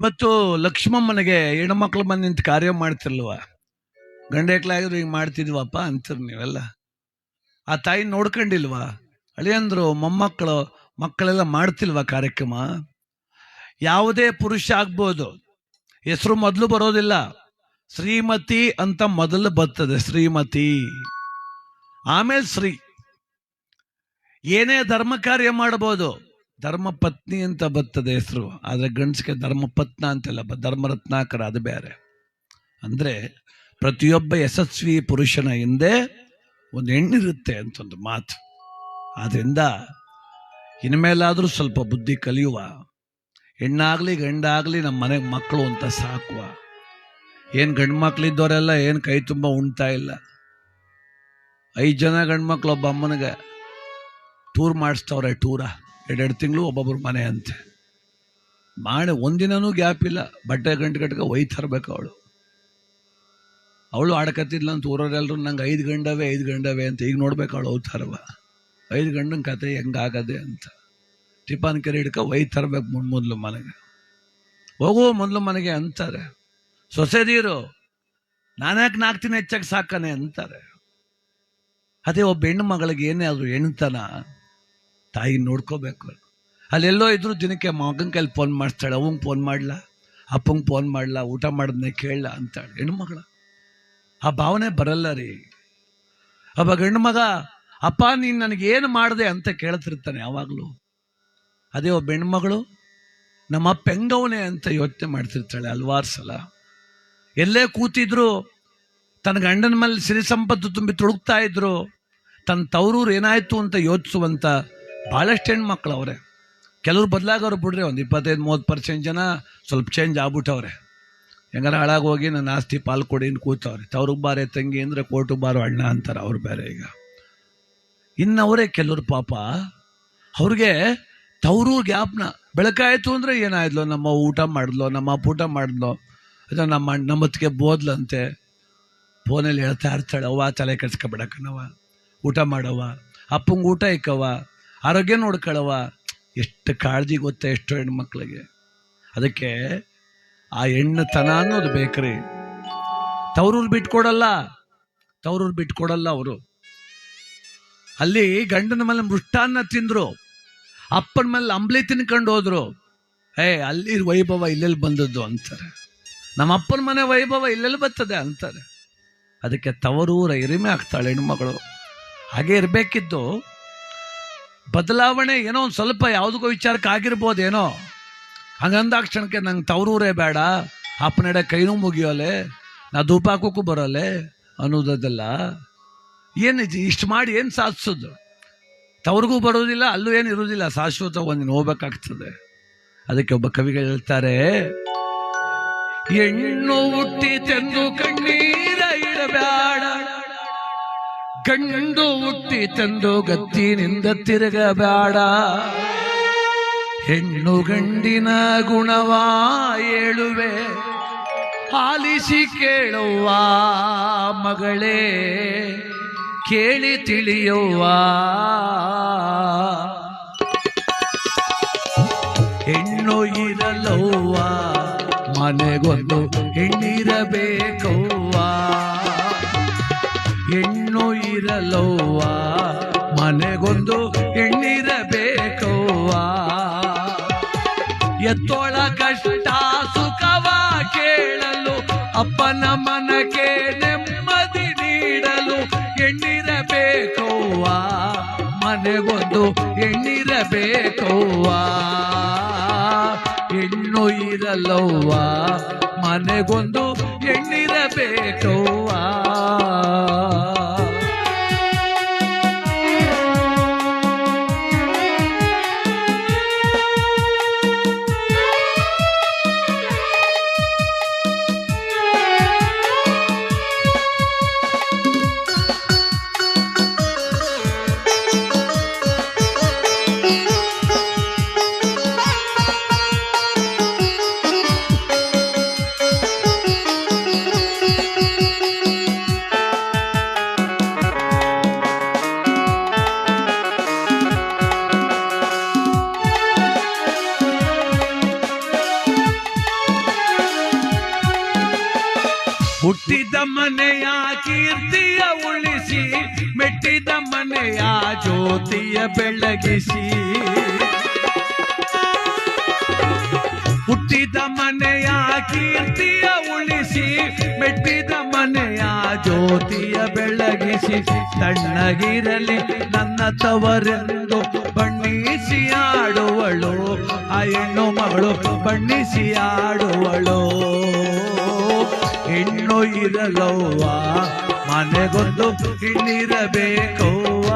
ಇವತ್ತು ಲಕ್ಷ್ಮಮ್ಮನಿಗೆ ಹೆಣ್ಮಕ್ಳು ಬಂದು ನಿಂತು ಕಾರ್ಯ ಮಾಡ್ತಿರ್ಲ್ವ? ಗಂಡೆಕ್ಲಾಗಿದ್ರು ಈಗ ಮಾಡ್ತಿದ್ವಪ್ಪ ಅಂತೀರಿ ನೀವೆಲ್ಲ. ಆ ತಾಯಿ ನೋಡ್ಕೊಂಡಿಲ್ವಾ? ಅಳಿಯಂದ್ರು, ಮೊಮ್ಮಕ್ಕಳು, ಮಕ್ಕಳೆಲ್ಲ ಮಾಡ್ತಿಲ್ವಾ ಕಾರ್ಯಕ್ರಮ? ಯಾವುದೇ ಪುರುಷ ಆಗ್ಬೋದು. ಹೆಸರು ಮೊದಲು ಬರೋದಿಲ್ಲ. ಶ್ರೀಮತಿ ಅಂತ ಮೊದಲು ಬರ್ತದೆ, ಶ್ರೀಮತಿ. ಆಮೇಲೆ ಶ್ರೀ. ಏನೇ ಧರ್ಮ ಕಾರ್ಯ ಮಾಡಬಹುದು ಧರ್ಮ ಪತ್ನಿ ಅಂತ ಬರ್ತದೆ ಹೆಸರು, ಆದರೆ ಗಂಡಸಿಗೆ ಧರ್ಮಪತ್ನ ಅಂತೆಲ್ಲ ಧರ್ಮರತ್ನಾಕರ ಅದು ಬೇರೆ. ಅಂದ್ರೆ ಪ್ರತಿಯೊಬ್ಬ ಯಶಸ್ವಿ ಪುರುಷನ ಹಿಂದೆ ಒಂದು ಹೆಣ್ಣಿರುತ್ತೆ ಅಂತ ಒಂದು ಮಾತು. ಆದ್ರಿಂದ ಇನ್ಮೇಲಾದರೂ ಸ್ವಲ್ಪ ಬುದ್ಧಿ ಕಲಿಯುವ. ಹೆಣ್ಣಾಗ್ಲಿ ಗಂಡಾಗ್ಲಿ ನಮ್ಮ ಮನೆಗೆ ಮಕ್ಕಳು ಅಂತ ಸಾಕುವ. ಏನು ಗಂಡು ಮಕ್ಳಿದ್ದವರೆಲ್ಲ ಏನು ಕೈ ತುಂಬ ಉಣ್ತಾ ಇಲ್ಲ. ಐದು ಜನ ಗಂಡು ಮಕ್ಳು ಒಬ್ಬ ಅಮ್ಮನಿಗೆ ಟೂರ್ ಮಾಡಿಸ್ತವ್ರೆ ಟೂರ. ಎರಡೆರಡು ತಿಂಗಳು ಒಬ್ಬೊಬ್ರು ಮನೆ ಅಂತೆ. ಮಾಡಿ ಒಂದಿನೂ ಗ್ಯಾಪ್ ಇಲ್ಲ. ಬಟ್ಟೆ ಗಂಟೆ ಗಂಟೆಗೆ ಒಯ್ತರ್ಬೇಕು ತರಬೇಕು ಅವಳು. ಅವಳು ಆಡಕತ್ತಿದ್ಲ ಅಂತ ಊರವರೆಲ್ಲರೂ ನಂಗೆ ಐದು ಗಂಡವೇ ಐದು ಗಂಡವೇ ಅಂತ ಈಗ ನೋಡ್ಬೇಕು ಅವಳು ಓದ್ತಾರವ ಐದು ಗಂಡನ ಕತೆ ಹೆಂಗಾಗದೆ ಅಂತ. ಟಿಫಾನ್ ಕೆರೆ ಹಿಡ್ಕ ಒಯ್ದು ತರಬೇಕು ಮುನ್ ಮೊದಲು ಮನೆಗೆ. ಹೋಗು ಮೊದಲು ಮನೆಗೆ ಅಂತಾರೆ. ಸೊಸೆದೀರು ನಾನ್ಯಾಕೆ ನಾಲ್ಕು ಹೆಚ್ಚಾಗಿ ಸಾಕನೆ ಅಂತಾರೆ. ಅದೇ ಒಬ್ಬ ಹೆಣ್ಣು ಮಗಳಿಗೆ ಏನೇ ಆದರೂ ಹೆಣ್ತನ. ತಾಯಿ ನೋಡ್ಕೋಬೇಕು. ಅಲ್ಲೆಲ್ಲೋ ಇದ್ರು ದಿನಕ್ಕೆ ಮಗನ ಕೈಲಿ ಫೋನ್ ಮಾಡಿಸ್ತಾಳೆ ಅವಂಗೆ ಫೋನ್ ಮಾಡ್ಲಾ? ಅಪ್ಪಂಗೆ ಫೋನ್ ಮಾಡ್ಲಾ? ಊಟ ಮಾಡಿದ್ನೆ ಕೇಳಲ್ಲ ಅಂತಾಳೆ. ಹೆಣ್ಮಗಳ. ಆ ಭಾವನೆ ಬರಲ್ಲ ರೀ. ಅವಾಗ ಮಗ ಅಪ್ಪ, ನೀನು ನನಗೆ ಏನು ಮಾಡಿದೆ? ಅಂತ ಕೇಳ್ತಿರ್ತಾನೆ ಯಾವಾಗಲೂ. ಅದೇ ಒಬ್ಬ ಹೆಣ್ಮಗಳು ನಮ್ಮ ಪೆಂಗವನೇ ಅಂತ ಯೋಚನೆ ಮಾಡ್ತಿರ್ತಾಳೆ ಹಲ್ವಾರು ಸಲ. ಎಲ್ಲೇ ಕೂತಿದ್ರು, ತನ್ನ ಗಂಡನ ಮೇಲೆ ಸಿರಿ ಸಂಪತ್ತು ತುಂಬಿ ತುಳುಕ್ತಾ ಇದ್ರು, ತನ್ನ ತವರೂರು ಏನಾಯ್ತು? ಅಂತ ಯೋಚಿಸುವಂತ ಬಹಳಷ್ಟು ಹೆಣ್ಮಕ್ಳು ಅವರೇ. ಕೆಲವ್ರು ಬದಲಾಗೋರು ಬಿಡ್ರಿ, ಒಂದು ಇಪ್ಪತ್ತೈದು, ಮೂವತ್ತು ಪರ್ಸೆಂಟ್ ಜನ ಸ್ವಲ್ಪ ಚೇಂಜ್ ಆಗ್ಬಿಟ್ಟವ್ರೆ. ಹೆಂಗಾರ ಹಾಳಾಗೋಗಿ ನನ್ನ ಆಸ್ತಿ ಪಾಲು ಕೊಡಿ ಅಂತ ಕೂತವ್ರೆ. ತವ್ರಿಗೆ ಬಾರೆ ತಂಗಿ ಅಂದರೆ ಕೋಟು ಬಾರೋ ಅಣ್ಣ ಅಂತಾರೆ ಅವ್ರು ಬೇರೆ ಈಗ. ಇನ್ನು ಅವರೇ ಕೆಲವ್ರು ಪಾಪ, ಅವ್ರಿಗೆ ತವರು ಗ್ಯಾಪ್ನ ಬೆಳಕಾಯಿತು ಅಂದರೆ ಏನಾಯ್ತು ನಮ್ಮ ಊಟ ಮಾಡಿದ್ಲೋ, ನಮ್ಮ ಪೂಟ ಮಾಡಿದ್ಲೋ ಅಥವಾ ನಮ್ಮ ನಮ್ಮತ್ತಿಗೆ ಬೋದ್ಲಂತೆ, ಫೋನಲ್ಲಿ ಹೇಳ್ತಾ ಇರ್ತಾಳೆ, ಅವ್ವ ತಲೆ ಕೆಡ್ಸ್ಕೊಬೇಡಕ್ಕನವ ಊಟ ಮಾಡವ ಅಪ್ಪಂಗೆ ಊಟ ಇಕ್ಕವ ಆರೋಗ್ಯ ನೋಡ್ಕೊಳ್ಳವ ಎಷ್ಟು ಕಾಳಜಿ ಗೊತ್ತಾ ಎಷ್ಟು ಹೆಣ್ಮಕ್ಳಿಗೆ. ಅದಕ್ಕೆ ಆ ಹೆಣ್ಣುತನ ಅನ್ನೋದು ಬೇಕ್ರಿ. ತವರೂರು ಬಿಟ್ಕೊಡಲ್ಲ. ತವರೂರು ಬಿಟ್ಕೊಡಲ್ಲ ಅವರು. ಅಲ್ಲಿ ಗಂಡನ ಮೇಲೆ ಮೃಷ್ಟಾನ್ನ ತಿಂದ್ರು. ಅಪ್ಪನ ಮೇಲೆ ಅಂಬ್ಲಿ ತಿನ್ಕೊಂಡು ಹೋದ್ರು. ಏ, ಅಲ್ಲಿ ವೈಭವ ಇಲ್ಲೆಲ್ಲಿ ಬಂದದ್ದು ಅಂತಾರೆ. ನಮ್ಮ ಅಪ್ಪನ ಮನೆ ವೈಭವ ಇಲ್ಲೆಲ್ಲಿ ಬರ್ತದೆ ಅಂತಾರೆ. ಅದಕ್ಕೆ ತವರೂರ ಎರಿಮೆ ಆಗ್ತಾಳೆ ಹೆಣ್ಮಗಳು. ಹಾಗೆ ಇರಬೇಕಿದ್ದು ಬದಲಾವಣೆ ಏನೋ ಒಂದು ಸ್ವಲ್ಪ ಯಾವುದಕ್ಕೋ ವಿಚಾರಕ್ಕೆ ಆಗಿರ್ಬೋದೇನೋ ಹಂಗಂದಾಕ್ಷಣಕ್ಕೆ ನಂಗೆ ತವರೂರೇ ಬೇಡ. ಅಪ್ಪನಡೆ ಕೈನೂ ಮುಗಿಯೋಲೆ, ನಾ ಧೂಪ ಹಾಕೋಕ್ಕೂ ಬರೋಲೆ ಅನ್ನೋದಲ್ಲ ಏನು ಇಷ್ಟು ಮಾಡಿ ಏನು ಸಾಧಿಸೋದು? ತವ್ರಿಗೂ ಬರೋದಿಲ್ಲ, ಅಲ್ಲೂ ಏನು ಇರೋದಿಲ್ಲ, ಶಾಶ್ವತ ಒಂದಿನ ಹೋಗ್ಬೇಕಾಗ್ತದೆ. ಅದಕ್ಕೆ ಒಬ್ಬ ಕವಿಗಳು ಹೇಳ್ತಾರೆ ಹೆಣ್ಣು ಹುಟ್ಟಿ ತೆಂದು ಕಣ್ಣೀರ ಇಡಬೇಡ ಗಂಡು ಹುಟ್ಟಿತೆಂದು ಗತ್ತಿನಿಂದ ತಿರುಗಬೇಡ. ಹೆಣ್ಣು ಗಂಡಿನ ಗುಣವಾ ಹೇಳುವೆ ಆಲಿಸಿ ಕೇಳುವ ಮಗಳೇ, ಕೇಳಿ ತಿಳಿಯುವ. ಹೆಣ್ಣು ಇರಲವ್ವ, ಮನೆಗೊಂದು ಹೆಣ್ಣಿರಬೇಕವ್ವ. ಹೆಣ್ಣು ಇರಲವ್ವ, ಮನೆಗೊಂದು ಹೆಣ್ಣಿರಬೇಕವ್ವ. ಎತ್ತೋಳ ಕಷ್ಟ ಸುಖವ ಕೇಳಲು, ಅಪ್ಪನ ಮನಕ್ಕೆ ನೆಮ್ಮದಿ ನೀಡಲು ಹೆಣ್ಣಿರಬೇಕವ್ವ. ಮನೆಗೊಂದು ಹೆಣ್ಣಿರಬೇಕವ್ವ. ಹೆಣ್ಣು ಇರಲವ್ವ, ಮನೆಗೊಂದು ಹೆಣ್ಣಿರಬೇಕವ್ವ ತಣ್ಣಗಿರಲಿ ನನ್ನ ತವರೆಂದು ಬಣ್ಣಿಸಿ ಆಡುವಳು. ಆ ಹೆಣ್ಣು ಮಗಳು ಬಣ್ಣಿಸಿ ಆಡುವಳು. ಹೆಣ್ಣು ಇರಲವ್ವ ಮನೆಗೊಂದು ಹೆಣ್ಣಿರಬೇಕವ್ವ.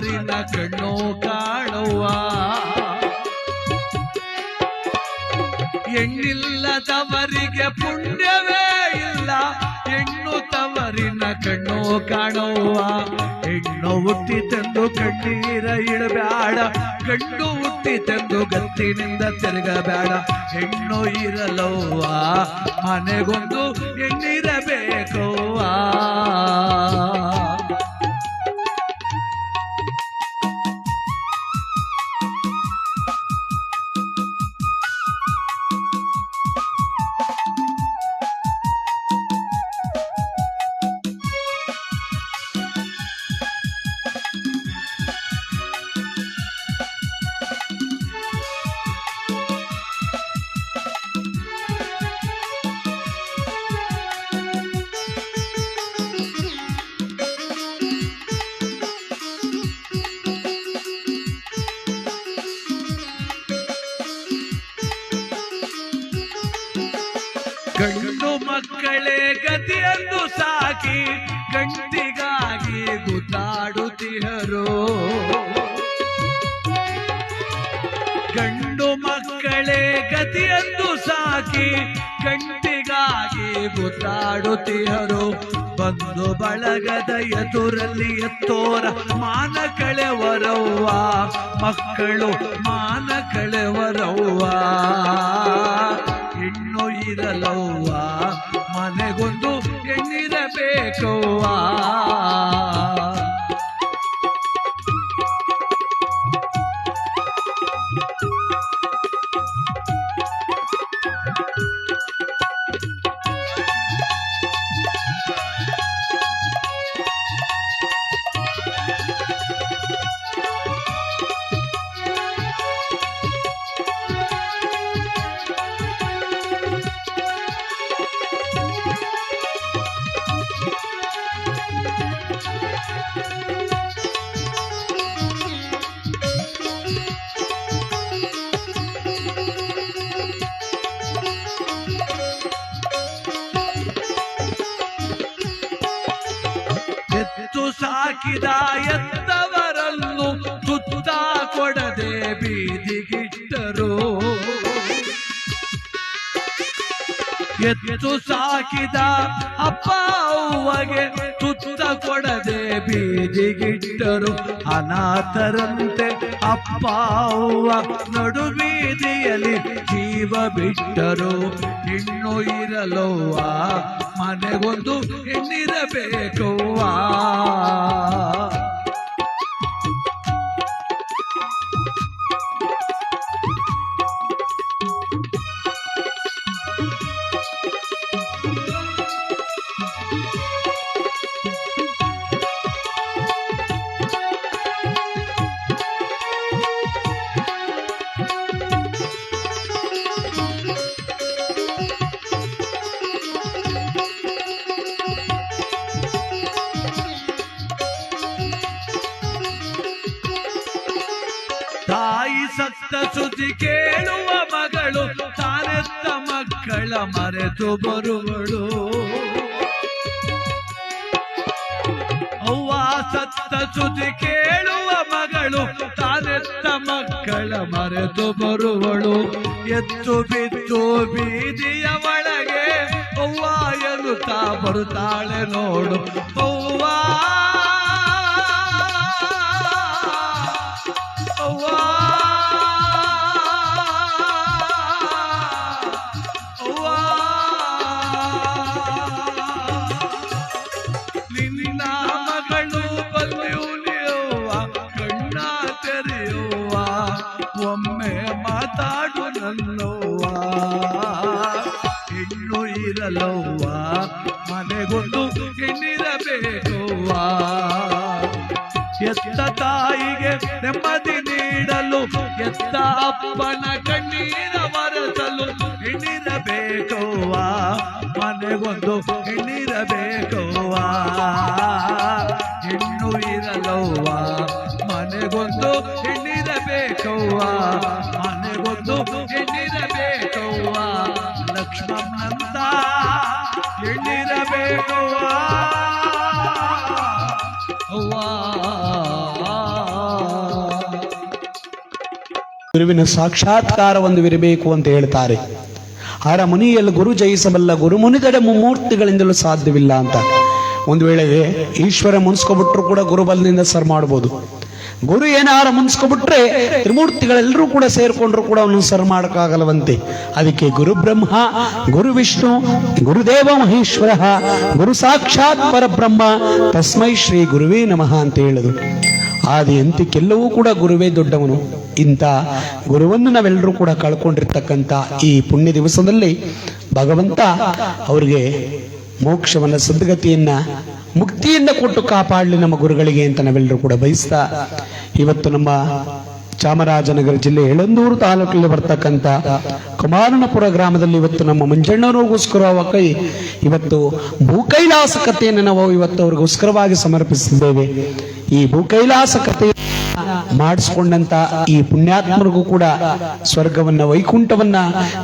ತವರಿನ ಕಣ್ಣು ಕಾಣುವ. ಹೆಣ್ಣಿಲ್ಲದವರಿಗೆ ಪುಣ್ಯವೇ ಇಲ್ಲ ಹೆಣ್ಣು ತವರಿನ ಕಣ್ಣು ಕಾಣುವ. ಹೆಣ್ಣು ಹುಟ್ಟಿತೆಂದು ಕಣ್ಣೀರ ಇಡಬೇಡ, ಗಂಡು ಹುಟ್ಟಿತೆಂದು ಗತ್ತಿನಿಂದ ತಿರುಗಬೇಡ. ಹೆಣ್ಣು ಇರಲವ್ವ, ಮನೆಗೊಂದು ಹೆಣ್ಣಿರಬೇಕವ್ವ. ಗುದ್ದಾಡುತ್ತಿಹರು ಬಂದು ಬಳಗದ ಎದುರಲ್ಲಿ ಎತ್ತೋರ ಮಾನ ಕಳೆವರವ್ವ ಮಕ್ಕಳು ಮಾನ ಕಳೆವರವ್ವ ಹೆಣ್ಣು ಇರಲವ್ವ ಮನೆಗೊಂದು ಹೆಣ್ಣಿರಬೇಕವ್ವ. ಎತ್ತು ಸಾಕಿದ ಅಪ್ಪ ತುತ್ತ ಕೊಡದೆ ಬೀದಿಗಿಟ್ಟರು. ಅನಾಥರಂತೆ ಅಪ್ಪ ನಡು ಬೀದಿಯಲ್ಲಿ ಜೀವ ಬಿಟ್ಟರು. ಹೆಣ್ಣು ಇರಲೋವ ಮನೆಗೊಂದು ಹೆಣ್ಣಿರಬೇಕವ್ವ. ಮಕ್ಕಳ ಬರುವಳು. ಅವ್ವ ಸತ್ತ ಸುದ್ದಿ ಕೇಳುವ ಮಗಳು, ತಾನೆತ್ತ ಮಕ್ಕಳ ಮರೆತು ಬರುವಳು. ಎತ್ತು ಬಿದ್ದು ಬೀದಿಯ ಒಳಗೆ, ಅವ್ವ ಎನ್ನುತ್ತಾ ಬರುತ್ತಾಳೆ ನೋಡು. ಅವ್ವ ಅಪ್ಪನ ಗುರುವಿನ ಸಾಕ್ಷಾತ್ಕಾರ ಒಂದು ಇರಬೇಕು ಅಂತ ಹೇಳ್ತಾರೆ. ಆರ ಮುನಿಯಲ್ಲಿ ಗುರು ಜಯಿಸಬಲ್ಲ ಗುರು ಮುನಿದಡೆ ಮುಮ್ಮೂರ್ತಿಗಳಿಂದಲೂ ಸಾಧ್ಯವಿಲ್ಲ ಅಂತ. ಒಂದು ವೇಳೆ ಈಶ್ವರ ಮುನ್ಸ್ಕೊಬಿಟ್ರು ಕೂಡ ಗುರುಬಲದಿಂದ ಸರ್ ಮಾಡ್ಬೋದು. ಗುರು ಏನಾರ ಮುನ್ಸ್ಕೊಬಿಟ್ರೆ ತ್ರಿಮೂರ್ತಿಗಳೆಲ್ಲರೂ ಕೂಡ ಸೇರ್ಕೊಂಡ್ರು ಕೂಡ ಅವನು ಸರ್ ಮಾಡೋಕ್ಕಾಗಲ್ಲವಂತೆ. ಅದಕ್ಕೆ ಗುರು ಬ್ರಹ್ಮ, ಗುರು ವಿಷ್ಣು, ಗುರುದೇವ ಮಹೇಶ್ವರ, ಗುರು ಸಾಕ್ಷಾತ್ ಪರಬ್ರಹ್ಮ, ತಸ್ಮೈ ಶ್ರೀ ಗುರುವೇ ನಮಃ ಅಂತ ಹೇಳುದು ಆದಿ ಅಂತ್ಯಕ್ಕೆಲ್ಲವೂ ಕೂಡ ಗುರುವೇ ದೊಡ್ಡವನು. ಇಂಥ ಗುರುವನ್ನು ನಾವೆಲ್ಲರೂ ಕೂಡ ಕಳ್ಕೊಂಡಿರ್ತಕ್ಕಂಥ ಈ ಪುಣ್ಯ ದಿವಸದಲ್ಲಿ ಭಗವಂತ ಅವರಿಗೆ ಮೋಕ್ಷವನ್ನ, ಸದ್ಗತಿಯನ್ನ, ಮುಕ್ತಿಯನ್ನ ಕೊಟ್ಟು ಕಾಪಾಡಲಿ ನಮ್ಮ ಗುರುಗಳಿಗೆ ಅಂತ ನಾವೆಲ್ಲರೂ ಕೂಡ ಬಯಸ್ತಾ, ಇವತ್ತು ನಮ್ಮ ಚಾಮರಾಜನಗರ ಜಿಲ್ಲೆ ಎಳಂದೂರು ತಾಲೂಕಲ್ಲಿ ಬರ್ತಕ್ಕಂಥ ಕುಮಾರನಪುರ ಗ್ರಾಮದಲ್ಲಿ ಇವತ್ತು ನಮ್ಮ ಮಂಜಣ್ಣನವ್ರಿಗೋಸ್ಕರ ಕೈ, ಇವತ್ತು ಭೂಕೈಲಾಸ ಕಥೆಯನ್ನು ನಾವು ಇವತ್ತು ಅವ್ರಿಗೋಸ್ಕರವಾಗಿ ಸಮರ್ಪಿಸಿದ್ದೇವೆ. ಈ ಭೂಕೈಲಾಸ ಕಥೆ ಮಾಡಿಸ್ಕೊಂಡಂತ ಈ ಪುಣ್ಯಾತ್ಮರಿಗೂ ಕೂಡ ಸ್ವರ್ಗವನ್ನ, ವೈಕುಂಠವನ್ನ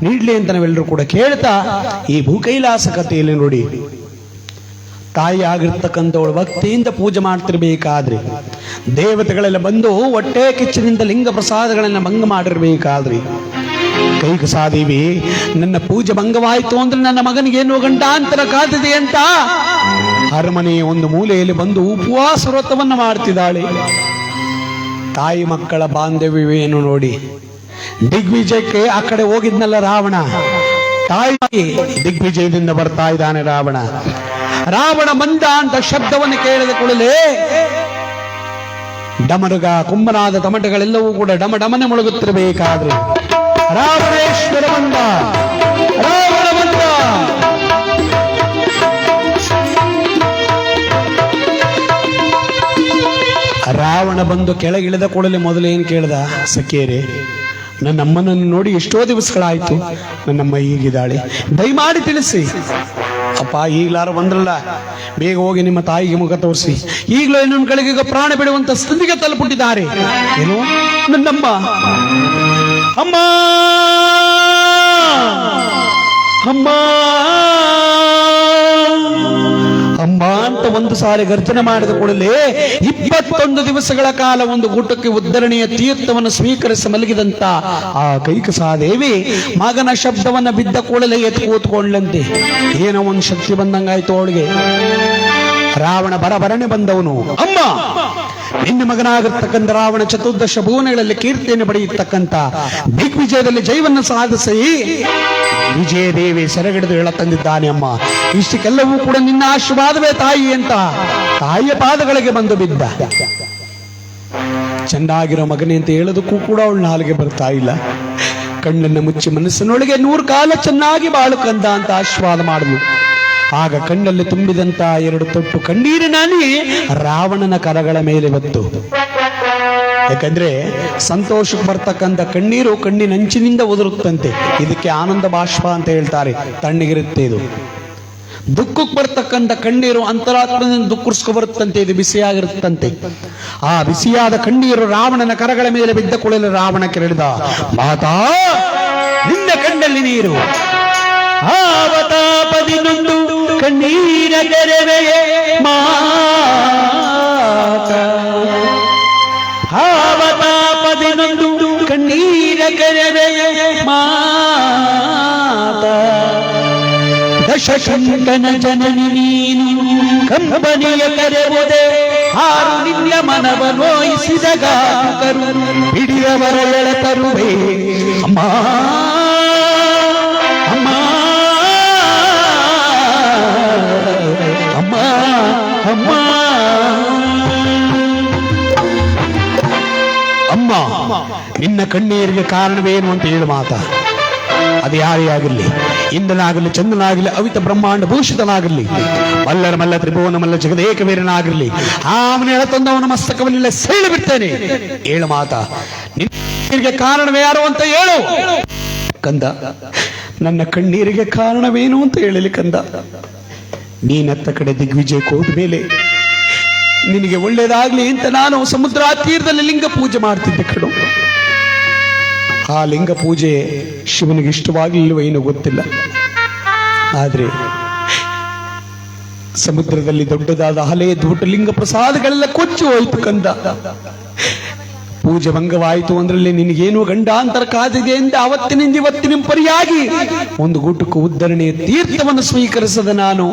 ನೀಡಲಿ ಅಂತ ನಾವೆಲ್ಲರೂ ಕೂಡ ಕೇಳ್ತಾ ಈ ಭೂಕೈಲಾಸ ಕಥೆಯಲ್ಲಿ ನೋಡಿ. ತಾಯಿ ಆಗಿರ್ತಕ್ಕಂಥವಳು ಭಕ್ತಿಯಿಂದ ಪೂಜೆ ಮಾಡ್ತಿರ್ಬೇಕಾದ್ರೆ, ದೇವತೆಗಳೆಲ್ಲ ಬಂದು ಹೊಟ್ಟೆ ಕಿಚ್ಚಿನಿಂದ ಲಿಂಗ ಪ್ರಸಾದಗಳನ್ನು ಭಂಗ ಮಾಡಿರ್ಬೇಕಾದ್ರಿ ಕೈಕ ಸಾದೇವಿ ನನ್ನ ಪೂಜೆ ಭಂಗವಾಯಿತು ಅಂದ್ರೆ ನನ್ನ ಮಗನಿಗೆ ಏನು ಗಂಟಾಂತರ ಕಾದಿದೆ ಅಂತ? ಅರಮನೆಯ ಒಂದು ಮೂಲೆಯಲ್ಲಿ ಬಂದು ಉಪವಾಸ ವ್ರತವನ್ನು ಮಾಡ್ತಿದ್ದಾಳೆ. ತಾಯಿ ಮಕ್ಕಳ ಬಾಂಧವ್ಯವೇನು ನೋಡಿ, ದಿಗ್ವಿಜಯಕ್ಕೆ ಆ ಕಡೆ ಹೋಗಿದ್ನಲ್ಲ ರಾವಣ. ತಾಯಿ ದಿಗ್ವಿಜಯದಿಂದ ಬರ್ತಾ ಇದ್ದಾನೆ ರಾವಣ. ರಾವಣ ಮಂದ ಅಂತ ಶಬ್ದವನ್ನು ಕೇಳಿದ ಕೂಡಲೇ ಡಮರುಗ, ಕುಂಭನಾದ ತಮಟಗಳೆಲ್ಲವೂ ಕೂಡ ಡಮ ಡಮನೆ ಮುಳುಗುತ್ತಿರಬೇಕಾದ್ರೆ. ರಾವಣೇಶ್ವರ ಮಂದ, ರಾವಣ ಮಂದ. ರಾವಣ ಬಂದು ಕೆಳಗಿಳಿದ ಕೂಡಲೇ ಮೊದಲು ಏನು ಕೇಳ್ದ ಸಖಿಯರೇ? ನನ್ನ ಅಮ್ಮನನ್ನು ನೋಡಿ ಎಷ್ಟೋ ದಿವಸಗಳಾಯಿತು. ನನ್ನಮ್ಮ ಈಗಿದ್ದಾಳೆ ದಯಮಾಡಿ ತಿಳಿಸಿ. ಅಪ್ಪ, ಈಗ್ಲಾರು ಬಂದ್ರಲ್ಲ. ಬೇಗ ಹೋಗಿ ನಿಮ್ಮ ತಾಯಿಗೆ ಮುಖ ತೋರಿಸಿ. ಈಗಲೂ ಇನ್ನೊಂದು ಕಳಿಗೀಗ ಪ್ರಾಣ ಬಿಡುವಂತ ಸ್ಥಿತಿಗೆ ತಲುಪುಟ್ಟಿದ್ದಾರೆ ಏನು? ನನ್ನಮ್ಮ ಅಮ್ಮ! ಅಮ್ಮ! ಅಮ್ಮ ಅಂತ ಒಂದು ಸಾರಿ ಗರ್ಜನೆ ಮಾಡಿದ ಕೂಡಲೇ ಇಪ್ಪತ್ತೊಂದು ದಿವಸಗಳ ಕಾಲ ಒಂದು ಊಟಕ್ಕೆ ಉದ್ಧರಣೆಯ ತೀರ್ಥವನ್ನು ಸ್ವೀಕರಿಸಿ ಮಲಗಿದಂತ ಆ ಕೈಕಸಾದೇವಿ ಮಗನ ಶಬ್ದವನ್ನ ಬಿದ್ದ ಕೂಡಲೇ ಎತ್ತು ಕೂತ್ಕೊಂಡ್ಲಂತೆ ಏನೋ ಒಂದು ಶಕ್ತಿ ಬಂದಂಗಾಯ್ತು ಅವಳಿಗೆ. ರಾವಣ ಬರಬರಣೆ ಬಂದವನು. ಅಮ್ಮ! ನಿನ್ನ ಮಗನಾಗಿರ್ತಕ್ಕಂಥ ರಾವಣ ಚತುರ್ದಶ ಭುವನಗಳಲ್ಲಿ ಕೀರ್ತಿಯನ್ನು ಪಡೆಯತಕ್ಕಂಥ ದಿಗ್ವಿಜಯದಲ್ಲಿ ಜೈವನ್ನು ಸಾಧಿಸಿ ವಿಜಯದೇವಿ ಸೆರೆಗಿಡಿದು ಹೇಳ ತಂದಿದ್ದಾನೆ ಅಮ್ಮ. ಇಷ್ಟಕ್ಕೆಲ್ಲವೂ ಕೂಡ ನಿನ್ನ ಆಶೀರ್ವಾದವೇ ತಾಯಿ ಅಂತ ತಾಯಿಯ ಪಾದಗಳಿಗೆ ಬಂದು ಬಿದ್ದ. ಚೆನ್ನಾಗಿರೋ ಮಗನೇ ಅಂತ ಹೇಳೋದಕ್ಕೂ ಕೂಡ ಅವಳು ನಾಲಿಗೆ ಬರ್ತಾ ಇಲ್ಲ. ಕಣ್ಣನ್ನು ಮುಚ್ಚಿ ಮನಸ್ಸಿನೊಳಗೆ ನೂರು ಕಾಲ ಚೆನ್ನಾಗಿ ಬಾಳು ಕಂದ ಅಂತ ಆಶೀರ್ವಾದ ಮಾಡಲು ಆಗ ಕಣ್ಣಲ್ಲಿ ತುಂಬಿದಂತ ಎರಡು ತೊಟ್ಟು ಕಣ್ಣೀರಿನಲ್ಲಿ ರಾವಣನ ಕರಗಳ ಮೇಲೆ ಬತ್ತು. ಯಾಕಂದ್ರೆ ಸಂತೋಷಕ್ಕೆ ಬರ್ತಕ್ಕಂಥ ಕಣ್ಣೀರು ಕಣ್ಣಿನಂಚಿನಿಂದ ಉದುರುತ್ತಂತೆ. ಇದಕ್ಕೆ ಆನಂದ ಬಾಷ್ಪ ಅಂತ ಹೇಳ್ತಾರೆ. ತಣ್ಣಗಿರುತ್ತೆ ಇದು. ದುಃಖಕ್ಕೆ ಬರ್ತಕ್ಕಂಥ ಕಣ್ಣೀರು ಅಂತರಾತ್ಮದಿಂದ ದುಃಖಿಸ್ಕೊ ಬರುತ್ತಂತೆ. ಇದು ಬಿಸಿಯಾಗಿರುತ್ತಂತೆ. ಆ ಬಿಸಿಯಾದ ಕಣ್ಣೀರು ರಾವಣನ ಕರಗಳ ಮೇಲೆ ಬಿದ್ದ ಕುಳಲು ರಾವಣ ಕೆರಳಿದ. ಮಾತಾ, ನಿನ್ನ ಕಣ್ಣಲ್ಲಿ ನೀರು. ಆವತಾಪದಿನೊಂದು ಕಣ್ಣೀರ ಕೆರವೆಯೇ ಮಾತ. ಆವತಾಪದಿನೊಂದು ಕಣ್ಣೀರ ಕೆರವೆಯೇ ಮಾತ. ದಶಶಂಕನ ಜನನಿ ನೀನು ಕಂಬನಿಯ ಕರೆವುದೇ ಹಾರು ನಿನ್ನ ಮನವ ನೋಯಿಸಿದ ಗಾಕರು ಹಿಡಿಯವರ ಎಳೆತರುವೆ. ಅಮ್ಮ. ಅಮ್ಮ. ಅಮ್ಮ, ನಿನ್ನ ಕಣ್ಣೀರಿಗೆ ಕಾರಣವೇನು ಅಂತ ಹೇಳು ಮಾತ. ಅದು ಯಾರೇ ಆಗಿರಲಿ ಇಂದ್ರನಾಗಲಿ ಚಂದ್ರನಾಗಲಿ ಅವಿತ ಬ್ರಹ್ಮಾಂಡ ಭೂಷಿತನಾಗಿರಲಿ. ಮಲ್ಲರ ಮಲ್ಲ, ತ್ರಿಭುವನ ಮಲ್ಲ ಜಗದೇಕ ವೀರನಾಗಿರಲಿ ಅವನ ತಂದವನ ಮಸ್ತಕವನ್ನೆಲ್ಲ ಸೇಳು ಬಿಡ್ತೇನೆ. ಹೇಳು ಮಾತ. ನಿನ್ನ ಕಾರಣವೇ ಯಾರು ಅಂತ ಹೇಳು. ಕಂದ, ನನ್ನ ಕಣ್ಣೀರಿಗೆ ಕಾರಣವೇನು ಅಂತ ಹೇಳಲಿ ಕಂದ. ನೀನತ್ತ ಕಡೆ ದಿಗ್ವಿಜಯಕ್ಕೆ ಹೋದ ಮೇಲೆ, ನಿನಗೆ ಒಳ್ಳೇದಾಗ್ಲಿ ಅಂತ ನಾನು ಸಮುದ್ರ ತೀರದಲ್ಲಿ ಲಿಂಗ ಪೂಜೆ ಮಾಡ್ತಿದ್ದೆ ಕಡು ಆ ಲಿಂಗ ಪೂಜೆ ಶಿವನಿಗೆ ಇಷ್ಟವಾಗಿಲ್ವ ಏನೋ ಗೊತ್ತಿಲ್ಲ. ಆದರೆ ಸಮುದ್ರದಲ್ಲಿ ದೊಡ್ಡದಾದ ಹಲೆಯ ದೊಡ್ಡ ಲಿಂಗ ಪ್ರಸಾದಗಳೆಲ್ಲ ಕೊಚ್ಚು ಹೋಯ್ತು ಕಂದ. ಪೂಜೆ ಭಂಗವಾಯಿತು ಅಂದ್ರಲ್ಲಿ ನಿನಗೇನು ಗಂಡಾಂತರ ಕಾದಿದೆ ಅಂತ ಅವತ್ತಿನಿಂದ ಇವತ್ತಿನ ಪರಿಯಾಗಿ ಒಂದು ಗುಟುಕು ಉದ್ಧರಣೆಯ ತೀರ್ಥವನ್ನು ಸ್ವೀಕರಿಸದ ನಾನು.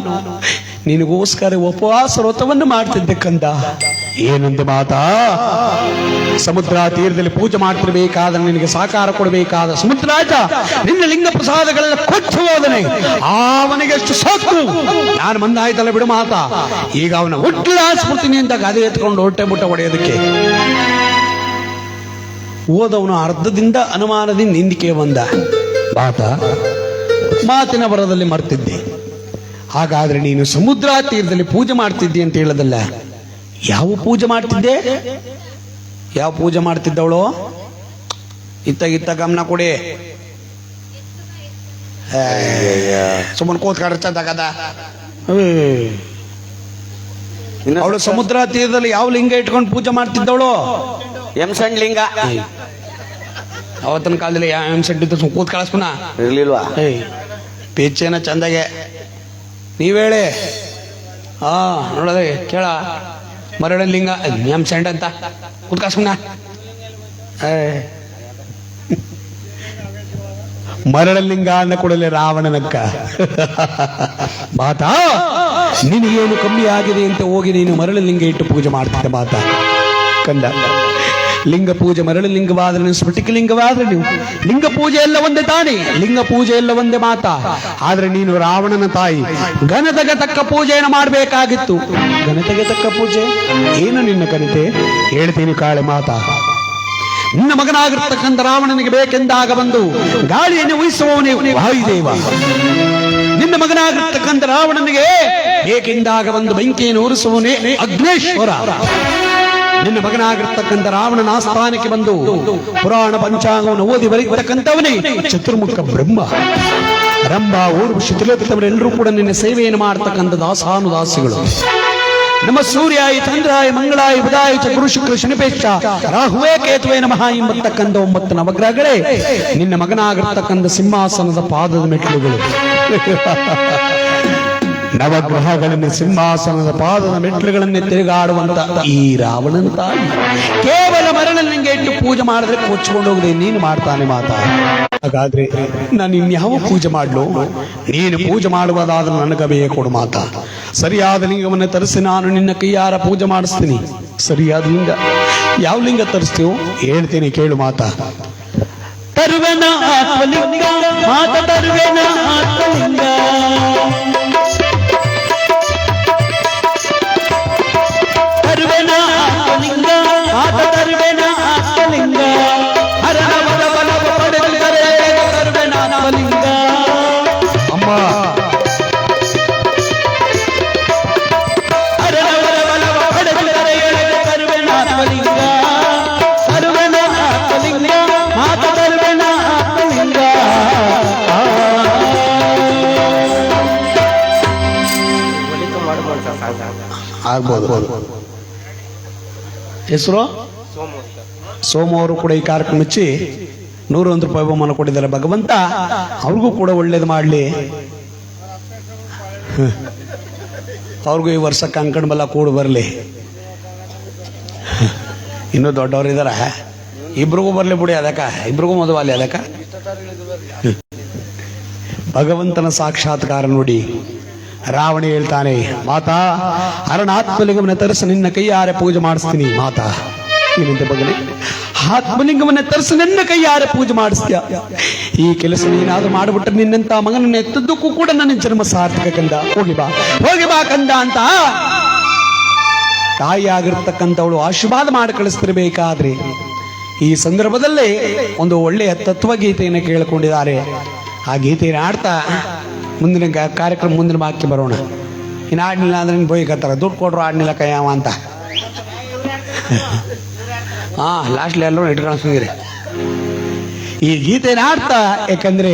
ನಿನಗೋಸ್ಕರ ಉಪವಾಸ ವ್ರತವನ್ನು ಮಾಡ್ತಿದ್ದೆ ಕಂದ. ಏನಂದ ಮಾತಾ? ಸಮುದ್ರ ತೀರದಲ್ಲಿ ಪೂಜೆ ಮಾಡ್ತಿರ್ಬೇಕಾದ್ರೆ ನಿನಗೆ ಸಾಕಾರ ಕೊಡಬೇಕಾದ ಸಮುದ್ರಾಜ, ನಿನ್ನ ಲಿಂಗ ಪ್ರಸಾದಗಳೆಲ್ಲ ಕೊಚ್ಚು ಹೋದನೆ. ಅವನಿಗೆ ಎಷ್ಟು ಸೊಕ್ಕು. ನಾನು ಮಂದಾಯ್ತಲ್ಲ ಬಿಡು ಮಾತಾ. ಈಗ ಅವನ ಹುಟ್ಟಿದ ಸ್ಮೃತಿನಿ ಅಂತ ಗಾದೆ ಎತ್ಕೊಂಡು ಹೊಟ್ಟೆ ಮುಟ್ಟ ಹೊಡೆಯೋದಕ್ಕೆ. ಓದವನು ಅರ್ಧದಿಂದ ಅನುಮಾನದಿಂದ ಹಿಂದಿಕೆ ಬಂದ. ಬಾತ ಮಾತಿನ ಬರದಲ್ಲಿ ಮರ್ತಿದ್ದೆ. ಹಾಗಾದ್ರೆ ನೀನು ಸಮುದ್ರ ತೀರದಲ್ಲಿ ಪೂಜೆ ಮಾಡ್ತಿದ್ದಿ ಅಂತ ಹೇಳದಲ್ಲ. ಯಾವ ಪೂಜೆ ಮಾಡ್ತಿದ್ದೆ? ಯಾವ ಪೂಜೆ ಮಾಡ್ತಿದ್ದವಳು? ಇತ್ತ ಇತ್ತ ಗಮನ ಕೊಡಿ. ಸುಮ್ಮನೆ ಕೂತ್ ಕಾಡ್ತದ ಅವಳು ಸಮುದ್ರ ತೀರದಲ್ಲಿ ಯಾವ ಲಿಂಗ ಇಟ್ಕೊಂಡು ಪೂಜೆ ಮಾಡ್ತಿದ್ದವಳು? ಎಮ್ಸಂಡ್ ಲಿಂಗ ಅವತ್ತಿನ ಕಾಲದಲ್ಲಿ ಯಾವ ಸೆಟ್ ಇತ್ತು ಸುಮ್ಮನೆ ಕೂತ್ ಕಳಿಸ್ಪುನ ಇರ್ಲಿಲ್ವಾ? ಏಯ್ ಪೇಚೇನ ಚಂದಾಗೆ. ನೀವೇಳೆ ಹಾ ನೋಡದೆ ಕೇಳ. ಮರಳ ಲಿಂಗ ಎಂ ಸೆಂಡ್ ಅಂತ. ಕುತ್ಕಾಸುಮ್ನ ಮರಳಲಿಂಗ ಅನ್ನ ಕೂಡಲೇ ರಾವಣನಕ್ಕ. ಮಾತಾ ನಿನಗೇನು ಕಮ್ಮಿ ಆಗಿದೆ ಅಂತ ಹೋಗಿ ನೀನು ಮರಳಲಿಂಗ ಇಟ್ಟು ಪೂಜೆ ಮಾಡ್ತಿದ್ದೆ ಮಾತಾ. ಕಂದ. ಲಿಂಗ ಪೂಜೆ ಮರಳಲಿಂಗವಾದ್ರೆ ನೀವು ಸ್ಫಟಿಕಲಿಂಗವಾದ್ರೆ ನೀವು. ಲಿಂಗ ಪೂಜೆ ಎಲ್ಲ ಒಂದೇ ತಾನೇ. ಲಿಂಗ ಪೂಜೆ ಎಲ್ಲ ಒಂದೇ ಮಾತಾ. ಆದ್ರೆ ನೀನು ರಾವಣನ ತಾಯಿ. ಘನತೆಗೆ ತಕ್ಕ ಪೂಜೆಯನ್ನು ಮಾಡಬೇಕಾಗಿತ್ತು. ಘನತೆಗೆ ತಕ್ಕ ಪೂಜೆ? ಏನು ನಿನ್ನ ಕನಿತೆ? ಹೇಳ್ತೀನಿ ಕಾಳೆ ಮಾತಾ. ನಿನ್ನ ಮಗನಾಗಿರ್ತಕ್ಕಂಥ ರಾವಣನಿಗೆ ಬೇಕೆಂದಾಗ ಬಂದು ಗಾಳಿಯನ್ನು ಉಯಿಸುವವನೇ ವಾಯುದೇವ ನಿನ್ನ ಮಗನಾಗಿರ್ತಕ್ಕಂಥ ರಾವಣನಿಗೆ ಬೇಕೆಂದಾಗ ಬಂದು ಬೆಂಕಿಯನ್ನು ಉರಿಸುವವನೇ ಅಗ್ನೇಶ್ವರ. ನಿನ್ನ ಮಗನಾಗಿರ್ತಕ್ಕಂಥ ರಾವಣನ ಆಸ್ಥಾನಕ್ಕೆ ಬಂದು ಪುರಾಣ ಪಂಚಾಂಗವನ್ನು ಓದಿ ಬರೀತಕ್ಕಂಥವನೇ ಚತುರ್ಮುಖ ಬ್ರಹ್ಮ. ರಂಭ ಊರು ತಿಲೋತ್ತಮರೆಲ್ಲರೂ ಕೂಡ ನಿನ್ನ ಸೇವೆಯನ್ನು ಮಾಡತಕ್ಕಂಥ ದಾಸಾನುದಾಸಿಗಳು. ನಮ್ಮ ಸೂರ್ಯಾಯ, ಚಂದ್ರಾಯ, ಮಂಗಳಾಯ ಬುಧಾಯ ಗುರು ಶುಕ್ರ ಶನಿಪೇಕ್ಷ, ರಾಹುವೇ, ಕೇತುವೆ ನಮಃ ಎಂಬತಕ್ಕಂಥ ಒಂಬತ್ತು ನವಗ್ರಹಗಳೇ ನಿನ್ನ ಮಗನಾಗಿರ್ತಕ್ಕಂಥ ಸಿಂಹಾಸನದ ಪಾದದ ಮೆಟ್ಟಿಲುಗಳು. ನವಗ್ರಹಗಳನ್ನು ಸಿಂಹಾಸನದ ಪಾದದ ಮೆಟ್ಲುಗಳನ್ನು ತಿರುಗಾಡುವಂತ ಈ ರಾವಣನ ತಾಯಿ. ಕೇವಲ ಮರಳನಿಗೆ ಇಟ್ಟು ಪೂಜೆ ಮಾಡಿದ್ರೆ ಕೊಚ್ಚಿಕೊಂಡು ಹೋಗದೆ, ನೀನು ಮಾಡ್ತಾನೆ ಮಾತಾ. ಹಾಗಾದ್ರೆ ನಾನು ಇನ್ಯಾವ ಪೂಜೆ ಮಾಡ್ಲು? ನೀನು ಪೂಜೆ ಮಾಡುವುದಾದ್ರೆ ನನಗೆ ಬೇಯ ಕೊಡು ಮಾತಾ. ಸರಿಯಾದ ಲಿಂಗವನ್ನು ತರಿಸಿ ನಾನು ನಿನ್ನ ಕೈಯಾರ ಪೂಜೆ ಮಾಡಿಸ್ತೀನಿ. ಸರಿಯಾದ ಲಿಂಗ. ಯಾವ ಲಿಂಗ ತರಿಸ್ತೀವೋ ಹೇಳ್ತೀನಿ, ಕೇಳು ಮಾತಾ. ತರುವೆನ ಆತ್ಮಲಿಂಗ, ಮಾತ ತರುವೆನ ಹೆಸರು? ಸೋಮವರು ಕೂಡ ಈ ಕಾರ್ಯಕ್ರಮ ಹಚ್ಚಿ ನೂರೊಂದು ರೂಪಾಯಿ ಬಹುಮಾನ ಕೊಟ್ಟಿದ್ದಾರೆ. ಭಗವಂತ, ಅವ್ರಿಗೂ ಕೂಡ ಒಳ್ಳೇದು ಮಾಡಲಿ. ಅವ್ರಿಗೂ ಈ ವರ್ಷ ಕಂಕಣ ಬಲ ಕೂಡ ಬರಲಿ. ಇನ್ನೂ ದೊಡ್ಡವ್ರು ಇದಾರ. ಇಬ್ರಿಗೂ ಬರಲಿ ಬಿಡಿ ಅದಕ್ಕ. ಇಬ್ರಿಗೂ ಮದುವೆ ಅದಕ್ಕ. ಭಗವಂತನ ಸಾಕ್ಷಾತ್ಕಾರ ನೋಡಿ. ರಾವಣ ಹೇಳ್ತಾನೆ, ಮಾತಾ ಅರಣಾತ್ಮಲಿಂಗವನ್ನ ತರಿಸಿ ನಿನ್ನ ಕೈಯಾರೆ ಪೂಜೆ ಮಾಡಿಸ್ತೀನಿ, ಮಾತಾ. ಏನಂತ ಬಗಲಿ ಆತ್ಮಲಿಂಗವನ್ನ ತರಿಸಿ ನಿನ್ನ ಕೈಯಾರೆ ಪೂಜೆ ಮಾಡಿಸ್ತೀಯ? ಈ ಕೆಲಸ ನೀನಾದ್ರೂ ಮಾಡಿಬಿಟ್ರೆ ನಿನ್ನಂತ ಮಗನನ್ನ ಎತ್ತದ್ದಕ್ಕೂ ಕೂಡ ನನ್ನ ಜನ್ಮ ಸಾರ್ಥಕ ಕಂದ. ಹೋಗಿ ಬಾ ಹೋಗಿ ಬಾ ಕಂದ ಅಂತ. ತಾಯಿಯಾಗಿರ್ತಕ್ಕಂಥವಳು ಆಶೀರ್ವಾದ ಮಾಡಿ ಕಳಿಸ್ತಿರ್ಬೇಕಾದ್ರೆ, ಈ ಸಂದರ್ಭದಲ್ಲೇ ಒಂದು ಒಳ್ಳೆಯ ತತ್ವಗೀತೆಯನ್ನು ಕೇಳಿಕೊಂಡಿದ್ದಾರೆ. ಆ ಗೀತೆಯನ್ನು ಆಡ್ತಾ ಮುಂದಿನ ಕಾರ್ಯಕ್ರಮ ಮುಂದಿನ ಬಾಕಿ ಬರೋಣ. ಇನ್ನು ಆಡಲಿಲ್ಲ ಅಂದ್ರೆ ನಿನ್ ಬೈಕತ್ತಾರ ದುಡ್ಡು ಕೊಡ್ರು ಆಡಲಿಲ್ಲ ಕೈಯಾವ ಅಂತ. ಹಾ ಲಾಸ್ಟ್ಲಿ ಎಲ್ಲರೂ ಇಟ್ಕೊಂಡು ಈ ಗೀತೆನ ಆಡ್ತಾ ಯಾಕಂದ್ರೆ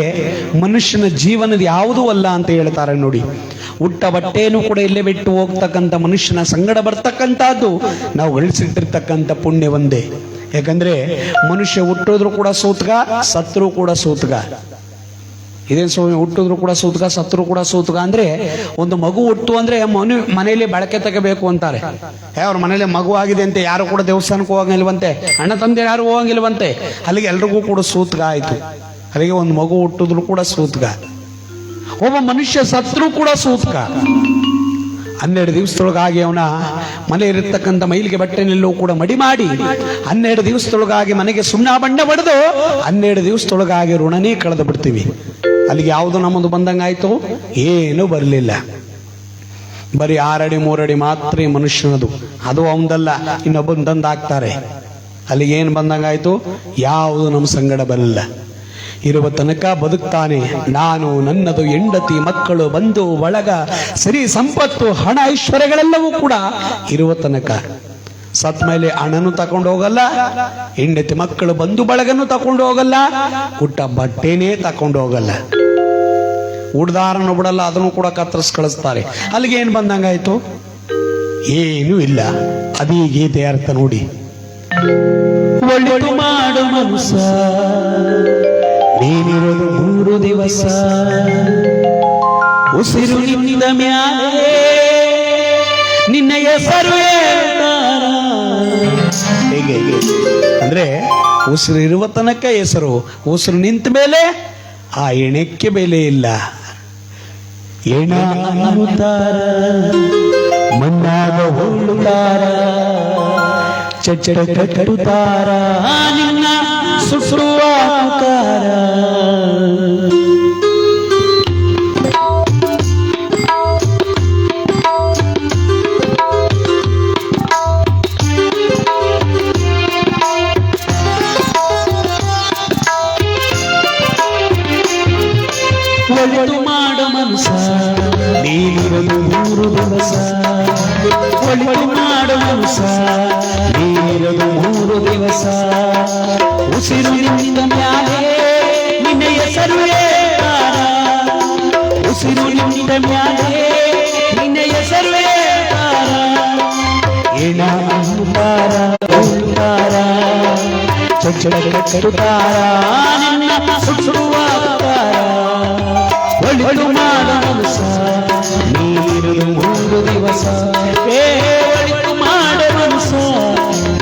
ಮನುಷ್ಯನ ಜೀವನದ ಯಾವುದೂ ಅಲ್ಲ ಅಂತ ಹೇಳ್ತಾರೆ ನೋಡಿ. ಹುಟ್ಟ ಬಟ್ಟೆಯನ್ನು ಕೂಡ ಇಲ್ಲೇ ಬಿಟ್ಟು ಹೋಗ್ತಕ್ಕಂಥ ಮನುಷ್ಯನ ಸಂಗಡ ಬರ್ತಕ್ಕಂಥದ್ದು ನಾವು ಗಳಿಸಿಟ್ಟಿರ್ತಕ್ಕಂಥ ಪುಣ್ಯ ಒಂದೇ. ಯಾಕಂದ್ರೆ ಮನುಷ್ಯ ಹುಟ್ಟಿದ್ರು ಕೂಡ ಸೂತ್ಗ, ಸತ್ರು ಕೂಡ ಸೂತ್ಗ. ಇದೇನು ಸ್ವಾಮಿ ಹುಟ್ಟಿದ್ರು ಕೂಡ ಸೂತ್ಗ ಸತ್ರು ಕೂಡ ಸೂತ್ಕ ಅಂದ್ರೆ ಒಂದು ಮಗು ಹುಟ್ಟು ಅಂದ್ರೆ ಮನೆ, ಮನೆಯಲ್ಲಿ ಬಳಕೆ ತೆಗಬೇಕು ಅಂತಾರೆ. ಏ ಅವ್ರ ಮನೇಲಿ ಮಗು ಆಗಿದೆ ಅಂತ, ಯಾರು ಕೂಡ ದೇವಸ್ಥಾನಕ್ಕೆ ಹೋಗಂಗಿಲ್ವಂತೆ, ಅಣ್ಣ ತಂದೆ ಯಾರು ಹೋಗಂಗಿಲ್ವಂತೆ, ಅಲ್ಲಿಗೆ ಎಲ್ರಿಗೂ ಕೂಡ ಸೂತ್ಗ ಆಯ್ತು. ಅಲ್ಲಿಗೆ ಒಂದು ಮಗು ಹುಟ್ಟಿದ್ರು ಕೂಡ ಸೂತ್ಕ ಒಬ್ಬ ಮನುಷ್ಯ ಸತ್ರು ಕೂಡ ಸೂತ್ಕ ಹನ್ನೆರಡು ದಿವಸದೊಳಗಾಗಿ ಅವನ ಮನೆ ಇರತಕ್ಕಂಥ ಮೈಲಿಗೆ ಬಟ್ಟೆನೆಲ್ಲೂ ಕೂಡ ಮಡಿ ಮಾಡಿ, ಹನ್ನೆರಡು ದಿವಸದೊಳಗಾಗಿ ಮನೆಗೆ ಸುಣ್ಣ ಬಣ್ಣ ಬಡಿದು, ಹನ್ನೆರಡು ದಿವಸದೊಳಗಾಗಿ ಋಣನೇ ಕಳೆದು ಬಿಡ್ತೀವಿ. ಅಲ್ಲಿಗೆ ಯಾವುದು ನಮ್ಮದು ಬಂದಂಗಾಯ್ತು ಏನೂ ಬರಲಿಲ್ಲ. ಬರೀ ಆರಡಿ, ಮೂರಡಿ ಮಾತ್ರ ಮನುಷ್ಯನದು. ಅದು ಅವನದಲ್ಲ ಇನ್ನೊಬ್ಬನ ತಂದು ಹಾಕ್ತಾರೆ. ಅಲ್ಲಿಗೆ ಏನು ಬಂದಂಗಾಯ್ತು ಯಾವುದು ನಮ್ಮ ಸಂಗಡ ಬರಲಿಲ್ಲ. ಇರುವ ತನಕ ಬದುಕ್ತಾನೆ. ನಾನು, ನನ್ನದು ಹೆಂಡತಿ, ಮಕ್ಕಳು, ಬಂಧು, ಬಳಗ ಸರಿ ಸಂಪತ್ತು, ಹಣ, ಐಶ್ವರ್ಯಗಳೆಲ್ಲವೂ ಕೂಡ ಇರುವ ತನಕ. ಸತ್ ಮೇಲೆ ಹಣನು ತಕೊಂಡು ಹೋಗಲ್ಲ, ಹೆಂಡತಿ ಮಕ್ಕಳು ಬಂಧು ಬಳಗನು ತಕೊಂಡು ಹೋಗಲ್ಲ ಹುಟ್ಟ ಬಟ್ಟೆನೇ ತಕೊಂಡು ಹೋಗಲ್ಲ. ಉಡ್ದಾರನು ಬಿಡಲ್ಲ, ಅದನ್ನು ಕೂಡ ಕತ್ತರಿಸ್ ಕಳಿಸ್ತಾರೆ. ಅಲ್ಲಿಗೆ ಏನು ಬಂದಂಗಾಯ್ತು? ಏನೂ ಇಲ್ಲ. ಅದೇ ಗೀತೆ ಅರ್ಥ ನೋಡಿ. ಮಾಡು ಮನುಸ ನೀನಿರೋದು ಮೂರು ದಿವಸ. ಉಸಿರು ನಿನ್ನ ಮ್ಯಾಲೆ, ನಿನ್ನ ಹೆಸರು. ಹೇಗೆ? ಅಂದ್ರೆ ಉಸಿರು ಇರುವ ತನಕ ಹೆಸರು, ಉಸಿರು ನಿಂತ ಮೇಲೆ ಆ ಎಣೆಕ್ಕೆ ಬೆಲೆ ಇಲ್ಲ ಎಣ ಮಣ್ಣಾಗ ಹುಳ್ಳುತ್ತಾರ ಚಚ್ಚಡ ಕಟ್ಟುತ್ತಾರ ನಿನ್ನ ಸುಸುವಾಕಾರ ಚಚ್ಚಡ ಕಟ್ಟುತ್ತಾರ ನಿನ್ನ ಸುಡುವಾಗ್ತಾರ ಒಳ್ಳೆದು ಮಾಡ ಮನಸ ನೀರು ಮೂರು ದಿವಸ ಏ ಒಳ್ಳೆದು ಮಾಡ ಮನಸ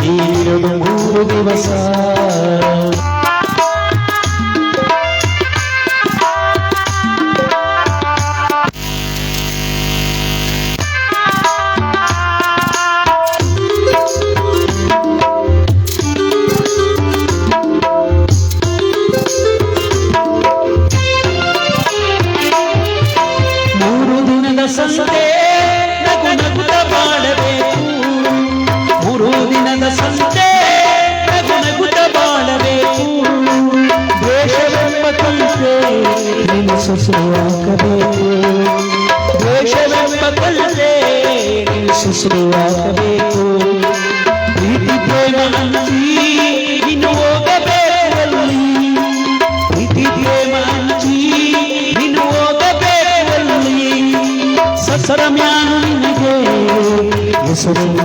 ನೀರು ಮೂರು ದಿವಸ ನಿನ್ನ ಸುಸುವಾಗಬೇಕು ಪ್ರೀತಿ ಪ್ರೇಮ ಹಂಚಿ ಇನ್ನು ಹೋಗಬೇಕಲ್ಲಿ ಪ್ರೀತಿ ಪ್ರೇಮ ಹಂಚಿ ಇನ್ನು ಹೋಗಬೇಕಲ್ಲಿ ಸಸರ ಮ್ಯಾನಿಗೆ ನಿನಗೆ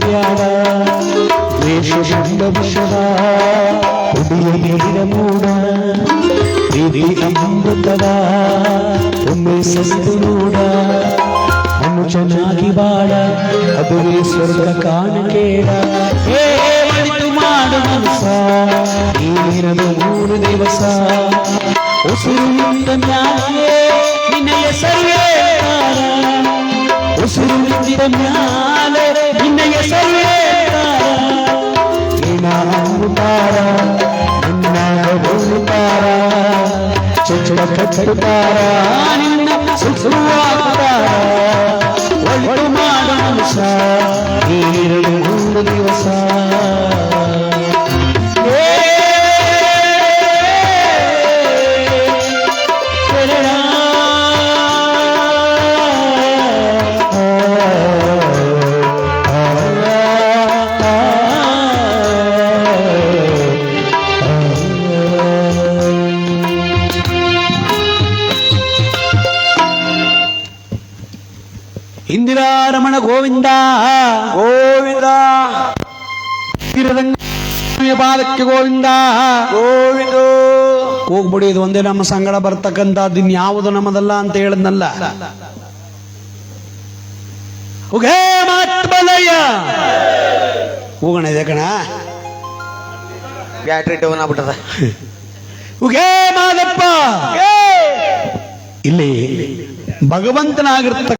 ಮರೆತು ಹೋಗಬ್ಯಾಡ ದ್ವೇಷದಿಂದ ವಿಷದ ಕುಡಿಯ ನೀರಿನ ಮೂಡ ಪ್ರೀತಿ ಅಮೃತದ ಒಮ್ಮೆ ಸಸ್ತು ನೋಡ ಮನುಷ್ಯನಾಗಿ ಬಾಳ ಅದುವೇ ಸ್ವರ್ಗ ಕಾಣಬೇಡ ಹೇ ಒಳಿತು ಮಾಡು ಮನಸ ನೀರದು ಮೂರು ದಿವಸ ಉಸಿರು ಮ್ಯಾಲೆ ನಿನ್ನಯ ಸರ್ವೇಕಾರ ಉಸಿರು ನಿಂತಿದ ಮ್ಯಾಲೆ ಕಟ್ಟುತ್ತಾರ ನಿನ್ನ ಸುಸುವಾಗುತ್ತಾರ ಒಳ್ಳೆ ಮಾಡ ಮನುಷ್ಯ ನೀರಡು ಮೂರು ದಿವಸ ಗೋವಿಂದ. ಗೋವಿಂದ. ಪಾದಕ್ಕೆ ಗೋವಿಂದ. ಗೋವಿಂದ. ಹೋಗ್ಬಿಡಿ ಇದು ಒಂದೇ ನಮ್ಮ ಸಂಗಡ ಬರ್ತಕ್ಕಂಥದ್ದು ಇನ್ಯಾವುದು ನಮ್ಮದಲ್ಲ ಅಂತ ಹೇಳದ್ನಲ್ಲ. ಹೋಗೋಣ ಇದೆ ಕಣ. ಬ್ಯಾಟ್ರಿ ಡೌನ್ ಆಗ್ಬಿಟ್ಟದ. ಉಗೇ ಮಾದಪ್ಪ. ಇಲ್ಲಿ ಭಗವಂತನಾಗಿರ್ತಕ್ಕ